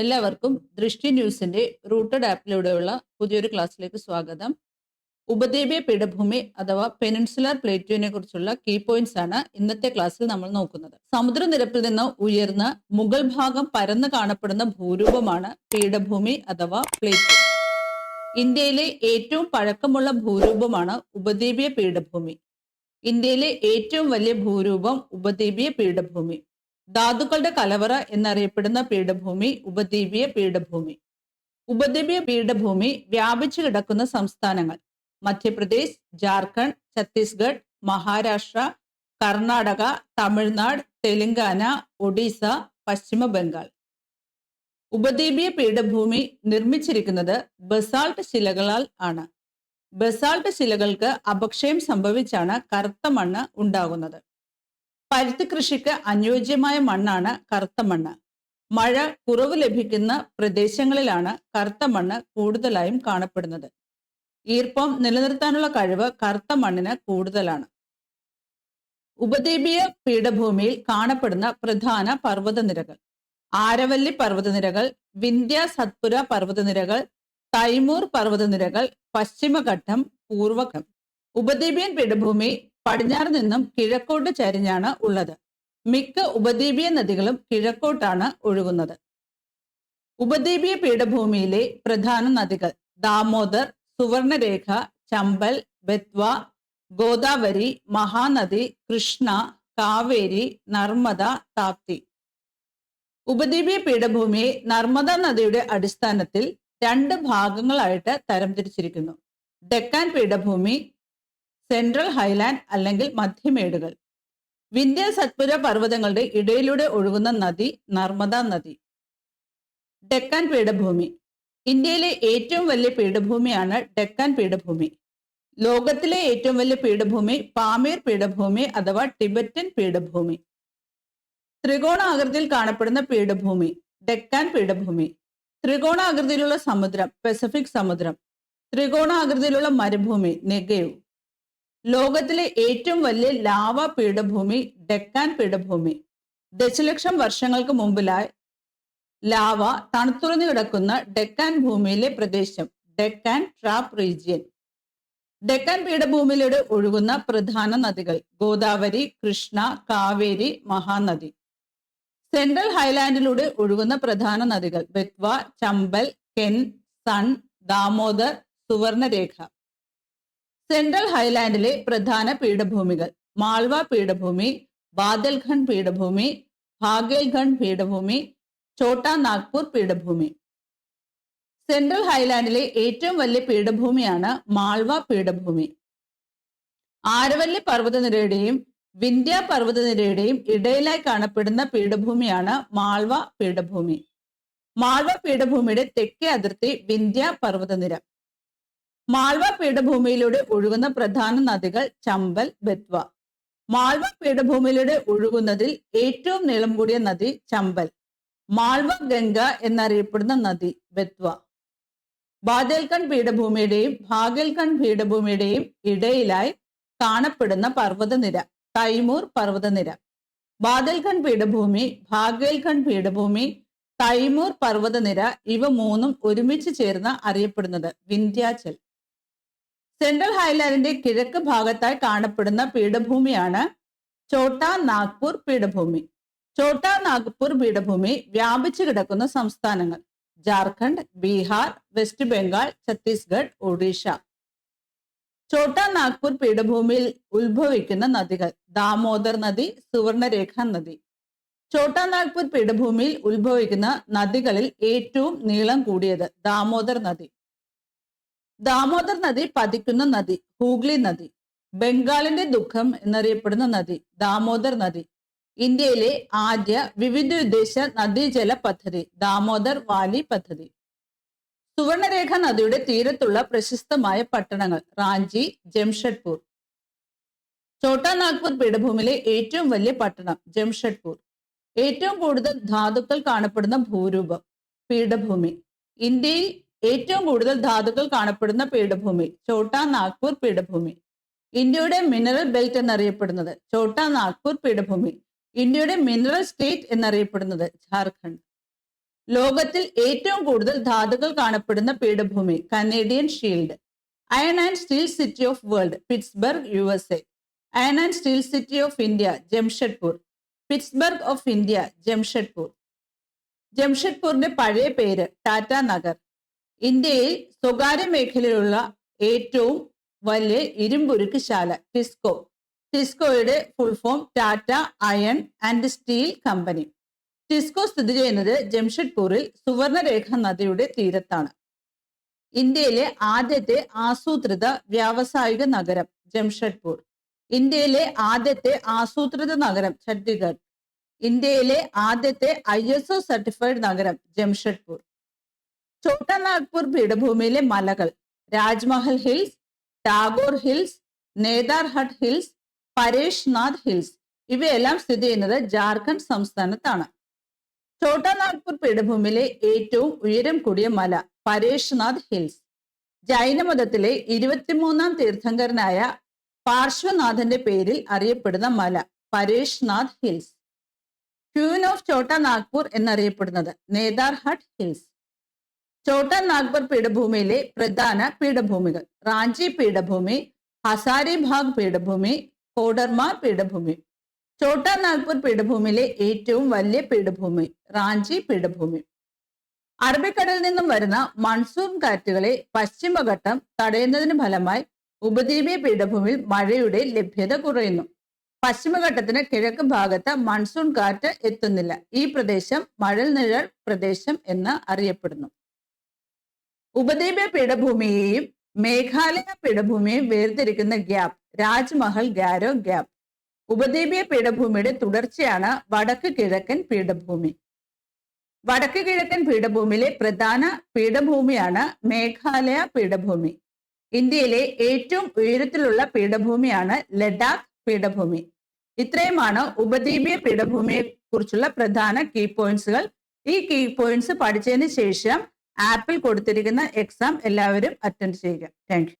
എല്ലാവർക്കും ദൃഷ്ടി ന്യൂസിന്റെ റൂട്ടഡ് ആപ്പിലൂടെയുള്ള പുതിയൊരു ക്ലാസ്സിലേക്ക് സ്വാഗതം. ഉപദ്വീപീയ പീഠഭൂമി അഥവാ പെനിൻസുലാർ പ്ലേറ്റുവിനെ കുറിച്ചുള്ള കീ പോയിന്റ്സ് ആണ് ഇന്നത്തെ ക്ലാസ്സിൽ നമ്മൾ നോക്കുന്നത്. സമുദ്രനിരപ്പിൽ നിന്ന് ഉയർന്ന മുഗൾ ഭാഗം പരന്ന് കാണപ്പെടുന്ന ഭൂരൂപമാണ് പീഠഭൂമി അഥവാ പ്ലേറ്റ്. ഇന്ത്യയിലെ ഏറ്റവും പഴക്കമുള്ള ഭൂരൂപമാണ് ഉപദ്വീപീയ പീഠഭൂമി. ഇന്ത്യയിലെ ഏറ്റവും വലിയ ഭൂരൂപം ഉപദ്വീപീയ പീഠഭൂമി. ധാതുക്കളുടെ കലവറ എന്നറിയപ്പെടുന്ന പീഠഭൂമി ഉപദ്വീപീയ പീഠഭൂമി. ഉപദ്വീപീയ പീഠഭൂമി വ്യാപിച്ചു കിടക്കുന്ന സംസ്ഥാനങ്ങൾ. മധ്യപ്രദേശ് ജാർഖണ്ഡ് ഛത്തീസ്ഗഡ് മഹാരാഷ്ട്ര കർണാടക തമിഴ്നാട് തെലുങ്കാന ഒഡീസ പശ്ചിമ ബംഗാൾ. ഉപദ്വീപീയ പീഠഭൂമി നിർമ്മിച്ചിരിക്കുന്നത് ബസാൾട്ട് ശിലകളാൽ ആണ്. ബസാൾട്ട് ശിലകൾക്ക് അപക്ഷയം സംഭവിച്ചാണ് കറുത്ത മണ്ണ് ഉണ്ടാകുന്നത്. പരുത്തി കൃഷിക്ക് അനുയോജ്യമായ മണ്ണാണ് കറുത്ത മണ്ണ്. മഴ കുറവ് ലഭിക്കുന്ന പ്രദേശങ്ങളിലാണ് കറുത്ത മണ്ണ് കൂടുതലായും കാണപ്പെടുന്നത്. ഈർപ്പം നിലനിർത്താനുള്ള കഴിവ് കറുത്ത മണ്ണിന് കൂടുതലാണ്. ഉപദ്വീപീയ പീഠഭൂമിയിൽ കാണപ്പെടുന്ന പ്രധാന പർവതനിരകൾ. ആരവല്ലി പർവതനിരകൾ വിന്ധ്യ സത്പുര പർവതനിരകൾ തൈമൂർ പർവതനിരകൾ പശ്ചിമഘട്ടം പൂർവഘം ഉപദ്വീപിയൻ പീഠഭൂമി പടിഞ്ഞാറ് നിന്നും കിഴക്കോട്ട് ചരിഞ്ഞാണ് ഉള്ളത്. മിക്ക ഉപദ്വീപീയ നദികളും കിഴക്കോട്ടാണ് ഒഴുകുന്നത്. ഉപദ്വീപീയ പീഠഭൂമിയിലെ പ്രധാന നദികൾ ദാമോദർ സുവർണരേഖ ചമ്പൽ ബെത്വ ഗോദാവരി മഹാനദി കൃഷ്ണ കാവേരി നർമ്മദ താപ്തി. ഉപദ്വീപീയ പീഠഭൂമിയെ നർമ്മദ നദിയുടെ അടിസ്ഥാനത്തിൽ രണ്ട് ഭാഗങ്ങളായിട്ട് തരംതിരിച്ചിരിക്കുന്നു. ഡെക്കാൻ പീഠഭൂമി സെൻട്രൽ ഹൈലാൻഡ് അല്ലെങ്കിൽ മധ്യമേടുകൾ. വിന്ധ്യ സത്പുര പർവതങ്ങളുടെ ഇടയിലൂടെ ഒഴുകുന്ന നദി നർമ്മദ നദി. ഡെക്കാൻ പീഠഭൂമി. ഇന്ത്യയിലെ ഏറ്റവും വലിയ പീഠഭൂമിയാണ് ഡെക്കാൻ പീഠഭൂമി. ലോകത്തിലെ ഏറ്റവും വലിയ പീഠഭൂമി പാമീർ പീഠഭൂമി അഥവാ ടിബറ്റൻ പീഠഭൂമി. ത്രികോണാകൃതിയിൽ കാണപ്പെടുന്ന പീഠഭൂമി ഡെക്കാൻ പീഠഭൂമി. ത്രികോണാകൃതിയിലുള്ള സമുദ്രം പസഫിക് സമുദ്രം. ത്രികോണാകൃതിയിലുള്ള മരുഭൂമി നെഗേവ് ലോകത്തിലെ ഏറ്റവും വലിയ ലാവ പീഠഭൂമി ഡെക്കാൻ പീഠഭൂമി. ദശലക്ഷം വർഷങ്ങൾക്ക് മുമ്പിലായി ലാവ തണുത്തുറഞ്ഞു കിടക്കുന്ന ഡെക്കാൻ ഭൂമിയിലെ പ്രദേശം ഡെക്കാൻ ട്രാപ്പ് റീജിയൻ. ഡെക്കാൻ പീഠഭൂമിയിലൂടെ ഒഴുകുന്ന പ്രധാന നദികൾ ഗോദാവരി കൃഷ്ണ കാവേരി മഹാനദി. സെൻട്രൽ ഹൈലാൻഡിലൂടെ ഒഴുകുന്ന പ്രധാന നദികൾ ബെത്വ ചമ്പൽ കെൻ സൺ ദാമോദർ സുവർണരേഖ. സെൻട്രൽ ഹൈലാൻഡിലെ പ്രധാന പീഠഭൂമികൾ മാൾവ പീഠഭൂമി ബാദൽഖണ്ഡ് പീഠഭൂമി ഭാഗേൽഖണ്ഡ് പീഠഭൂമി ഛോട്ടാ നാഗ്പൂർ പീഠഭൂമി. സെൻട്രൽ ഹൈലാൻഡിലെ ഏറ്റവും വലിയ പീഠഭൂമിയാണ് മാൾവ പീഠഭൂമി. ആരവല്ലി പർവതനിരയുടെയും വിന്ധ്യ പർവതനിരയുടെയും ഇടയിലായി കാണപ്പെടുന്ന പീഠഭൂമിയാണ് മാൾവ പീഠഭൂമി. മാൾവ പീഠഭൂമിയുടെ തെക്കേ അതിർത്തി വിന്ധ്യ പർവതനിര. മാൾവ പീഠഭൂമിയിലൂടെ ഒഴുകുന്ന പ്രധാന നദികൾ ചമ്പൽ ബെത്വ. മാൾവ പീഠഭൂമിയിലൂടെ ഒഴുകുന്നതിൽ ഏറ്റവും നീളം കൂടിയ നദി ചമ്പൽ. മാൾവ ഗംഗ എന്നറിയപ്പെടുന്ന നദി ബെത്വ. ബാദേൽഖണ്ഡ് പീഠഭൂമിയുടെയും ഭാഗേൽഖണ്ഡ് പീഠഭൂമിയുടെയും ഇടയിലായി കാണപ്പെടുന്ന പർവതനിര തൈമൂർ പർവതനിര. ബാദൽഖണ്ഡ് പീഠഭൂമി ഭാഗേൽഖണ്ഡ് പീഠഭൂമി തൈമൂർ പർവതനിര ഇവ മൂന്നും ഒരുമിച്ച് ചേർന്ന് അറിയപ്പെടുന്നത് വിന്ധ്യാചൽ. സെൻട്രൽ ഹൈലാൻഡിന്റെ കിഴക്ക് ഭാഗത്തായി കാണപ്പെടുന്ന പീഠഭൂമിയാണ് ചോട്ടാ നാഗ്പൂർ പീഠഭൂമി. ചോട്ടാ നാഗ്പൂർ പീഠഭൂമി വ്യാപിച്ചു കിടക്കുന്ന സംസ്ഥാനങ്ങൾ. ജാർഖണ്ഡ് ബീഹാർ വെസ്റ്റ് ബംഗാൾ ഛത്തീസ്ഗഡ് ഒഡീഷ. ചോട്ടാ നാഗ്പൂർ പീഠഭൂമിയിൽ ഉത്ഭവിക്കുന്ന നദികൾ ദാമോദർ നദി സുവർണരേഖ നദി. ചോട്ടാ നാഗ്പൂർ പീഠഭൂമിയിൽ ഉത്ഭവിക്കുന്ന നദികളിൽ ഏറ്റവും നീളം കൂടിയത് ദാമോദർ നദി. ദാമോദർ നദി പതിക്കുന്ന നദി ഹൂഗ്ലി നദി ബംഗാളിന്റെ ദുഃഖം എന്നറിയപ്പെടുന്ന നദി ദാമോദർ നദി. ഇന്ത്യയിലെ ആദ്യ വിവിധ ഉദ്ദേശ നദീജല പദ്ധതി ദാമോദർ വാലി പദ്ധതി. സുവർണരേഖ നദിയുടെ തീരത്തുള്ള പ്രശസ്തമായ പട്ടണങ്ങൾ റാഞ്ചി ജംഷഡ്പൂർ. ചോട്ടാ നാഗ്പൂർ പീഠഭൂമിയിലെ ഏറ്റവും വലിയ പട്ടണം ജംഷഡ്പൂർ. ഏറ്റവും കൂടുതൽ ധാതുക്കൾ കാണപ്പെടുന്ന ഭൂരൂപം പീഠഭൂമി. ഇന്ത്യയിൽ ഏറ്റവും കൂടുതൽ ധാതുക്കൾ കാണപ്പെടുന്ന പീഠഭൂമി ചോട്ടാ നാഗ്പൂർ പീഠഭൂമി. ഇന്ത്യയുടെ മിനറൽ ബെൽറ്റ് എന്നറിയപ്പെടുന്നത് ചോട്ടാ നാഗ്പൂർ പീഠഭൂമി ഇന്ത്യയുടെ മിനറൽ സ്റ്റേറ്റ് എന്നറിയപ്പെടുന്നത് ജാർഖണ്ഡ് ലോകത്തിൽ ഏറ്റവും കൂടുതൽ ധാതുക്കൾ കാണപ്പെടുന്ന പീഠഭൂമി Canadian Shield iron and steel city of world Pittsburgh U S A iron and steel city of India Jamshedpur Pittsburgh of India Jamshedpur ജംഷഡ്പൂരിന്റെ പഴയ പേര് ടാറ്റ നഗർ ഇന്ത്യയിൽ സ്വകാര്യ മേഖലയിലുള്ള ഏറ്റവും വലിയ ഇരുമ്പുരുക്ക് ശാല TISCO ടിസ്കോയുടെ full form Tata iron and steel company TISCO സ്ഥിതി ചെയ്യുന്നത് ജംഷഡ്പൂരിൽ സുവർണരേഖ നദിയുടെ തീരത്താണ്. ഇന്ത്യയിലെ ആദ്യത്തെ ആസൂത്രിത വ്യാവസായിക നഗരം ജംഷഡ്പൂർ. ഇന്ത്യയിലെ ആദ്യത്തെ ആസൂത്രിത നഗരം ഛണ്ഡീഗഡ്. ഇന്ത്യയിലെ ആദ്യത്തെ ഐ എസ് ഒ സർട്ടിഫൈഡ് നഗരം ജംഷഡ്പൂർ. ഛോട്ടാ നാഗ്പൂർ പീഠഭൂമിയിലെ മലകൾ. Rajmahal hills Tagore hills Netarhat hills Parasnath hills. ഇവയെല്ലാം സ്ഥിതി ചെയ്യുന്നത് ജാർഖണ്ഡ് സംസ്ഥാനത്താണ്. ഛോട്ടാ നാഗ്പൂർ പീഠഭൂമിയിലെ ഏറ്റവും ഉയരം കൂടിയ മല പരേഷ്നാഥ് ഹിൽസ്. ജൈനമതത്തിലെ ഇരുപത്തിമൂന്നാം തീർത്ഥങ്കരനായ പാർശ്വനാഥന്റെ പേരിൽ അറിയപ്പെടുന്ന മല Parasnath hills. Queen of Chota Nagpur എന്നറിയപ്പെടുന്നത് നേതാർ ഹട്ട് ഹിൽസ്. ഛോട്ടാ നാഗ്പർ പീഠഭൂമിയിലെ പ്രധാന പീഠഭൂമികൾ. റാഞ്ചി പീഠഭൂമി ഹസാരിഭാഗ് പീഠഭൂമി കോഡർമാർ പീഠഭൂമി. ഛോട്ടാ നാഗ്പൂർ പീഠഭൂമിയിലെ ഏറ്റവും വലിയ പീഠഭൂമി റാഞ്ചി പീഠഭൂമി. അറബിക്കടലിൽ നിന്നും വരുന്ന മൺസൂൺ കാറ്റുകളെ പശ്ചിമഘട്ടം തടയുന്നതിന് ഫലമായി ഉപദ്വീപീയ പീഠഭൂമിയിൽ മഴയുടെ ലഭ്യത കുറയുന്നു. പശ്ചിമഘട്ടത്തിന് കിഴക്ക് ഭാഗത്ത് മൺസൂൺ കാറ്റ് എത്തുന്നില്ല. ഈ പ്രദേശം മഴൽ നിഴൽ പ്രദേശം എന്ന് അറിയപ്പെടുന്നു. ഉപദ്വീപീയ പീഠഭൂമിയെയും മേഘാലയ പീഠഭൂമിയെയും വേർതിരിക്കുന്ന ഗ്യാപ് രാജ്മഹൽ ഗാരോ ഗ്യാപ്പ് ഉപദ്വീപീയ പീഠഭൂമിയുടെ തുടർച്ചയാണ് വടക്ക് കിഴക്കൻ പീഠഭൂമി. വടക്ക് കിഴക്കൻ പീഠഭൂമിയിലെ പ്രധാന പീഠഭൂമിയാണ് മേഘാലയ പീഠഭൂമി. ഇന്ത്യയിലെ ഏറ്റവും ഉയരത്തിലുള്ള പീഠഭൂമിയാണ് ലഡാക്ക് പീഠഭൂമി. ഇത്രയുമാണ് ഉപദ്വീപീയ പീഠഭൂമിയെ കുറിച്ചുള്ള പ്രധാന കീ പോയിന്റ്സുകൾ ഈ കീ പോയിന്റ്സ് പഠിച്ചതിന് ശേഷം ആപ്പിൽ കൊടുത്തിരിക്കുന്ന എക്സാം എല്ലാവരും അറ്റൻഡ് ചെയ്യുക. താങ്ക്